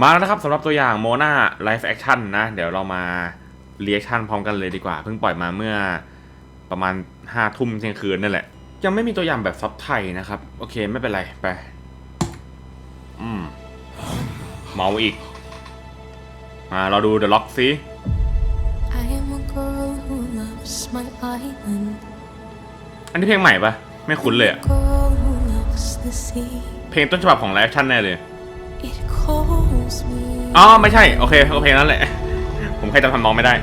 มาแล้วนะครับสำหรับตัวอย่างโมนาไลฟ์แอคชั่นนะ เดี๋ยวเรามาเรียกชั่นพร้อมกันเลยดีกว่า เพิ่งปล่อยมาเมื่อประมาณห้าทุ่มเที่ยงคืนนั่นแหละ ยังไม่มีตัวอย่างแบบซับไทยนะครับ โอเคไม่เป็นไร ไป อืม เมาอีก มาเราดูเดอะล็อกซิ I am a girl who loves my island. อันนี้เพลงใหม่ปะไม่คุ้นเลยอะ Girl who loves the sea. เพลงต้นฉบับของไลฟ์แอคชั่นแน่เลย It calls me. อ๋อไม่ใช่ โอเคก็เพลงนั้นแหละ ผมแค่จำทำนองไม่ได้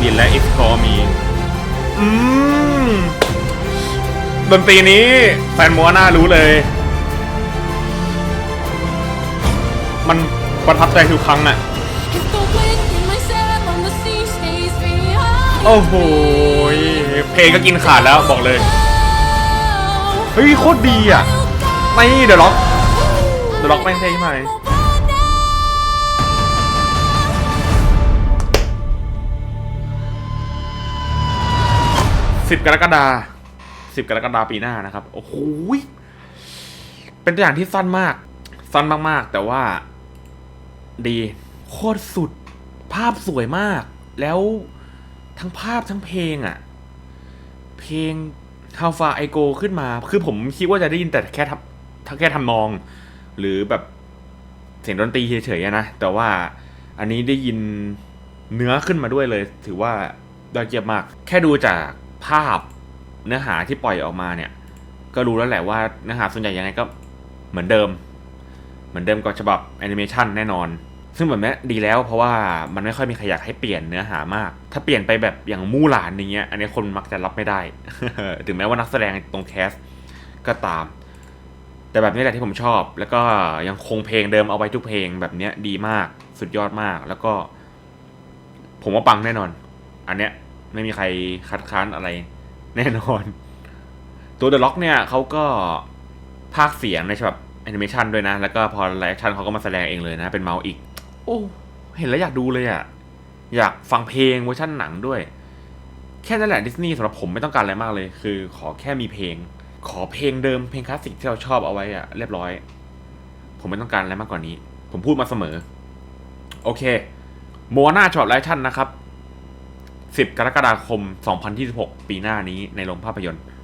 บินและอิสโคมีอืมดนตรีนี้แฟนมัวน่ารู้เลย มันประทับใจทุกครั้งอะ If the wind in my sail on the sea stays behind. โอ้โหยเพลงก็กินขาดแล้วบอกเลย เฮ้ยโคตรดีอะไม่เดี๋ยวล็อกเดี๋ยวล็อกแม่งเท่มากเลยสิบกรกฎาสิบกรกฎาปีหน้านะครับ โอ้โหเป็นตัวอย่างที่สั้นมาก สั้นมากๆ แต่ว่า ดี โคตรสุด ภาพสวยมาก แล้วทั้งภาพทั้งเพลงอะ่ะ เพลง How far I go ขึ้นมา คือผมคิดว่าจะได้ยินแต่แค่ทำแค่ทำนอง หรือแบบเสียงดนตรีเฉยๆนะ แต่ว่าอันนี้ได้ยินเนื้อขึ้นมาด้วยเลย ถือว่ายอดเยี่ยมมาก แค่ดูจากภาพเนื้อหาที่ปล่อยออกมาเนี่ย ก็รู้แล้วแหละว่าเนื้อหาส่วนใหญ่ยังไงก็เหมือนเดิม เหมือนเดิมกับฉบับแอนิเมชันแน่นอน ซึ่งแบบนี้ดีแล้วเพราะว่ามันไม่ค่อยมีใครอยากให้เปลี่ยนเนื้อหามาก ถ้าเปลี่ยนไปแบบอย่างมู่หลานอย่างเงี้ย อันนี้คนมักจะรับไม่ได้ ถึงแม้ว่านักแสดงตรงแคสก็ตาม แต่แบบนี้แหละที่ผมชอบ แล้วก็ยังคงเพลงเดิมเอาไว้ทุกเพลงแบบเนี้ยดีมากสุดยอดมาก แล้วก็ ผมว่าปังแน่นอน อันเนี้ยไม่มีใครคัดค้านอะไร แน่นอน ตัว The Lock เนี่ยเขาก็พากเสียงในฉบับแอนิเมชันด้วยนะ แล้วก็พอไลฟ์ชันเขาก็มาแสดงเองเลยนะ เป็นเมาส์อีก โอ้เห็นแล้วอยากดูเลยอะ่ะ อยากฟังเพลงเวอร์ชันหนังด้วย แค่นั้นแหละดิสนีย์สำหรับผมไม่ต้องการอะไรมากเลย คือขอแค่มีเพลง ขอเพลงเดิมเพลงคลาสสิกที่เราชอบเอาไว้อะเรียบร้อย ผมไม่ต้องการอะไรมากกว่านี้ ผมพูดมาเสมอ โอเคโมนาฉบับไลฟ์ชั่นนะครับ 10 กรกฎาคม 2026 ปีหน้านี้ในโรงภาพยนตร์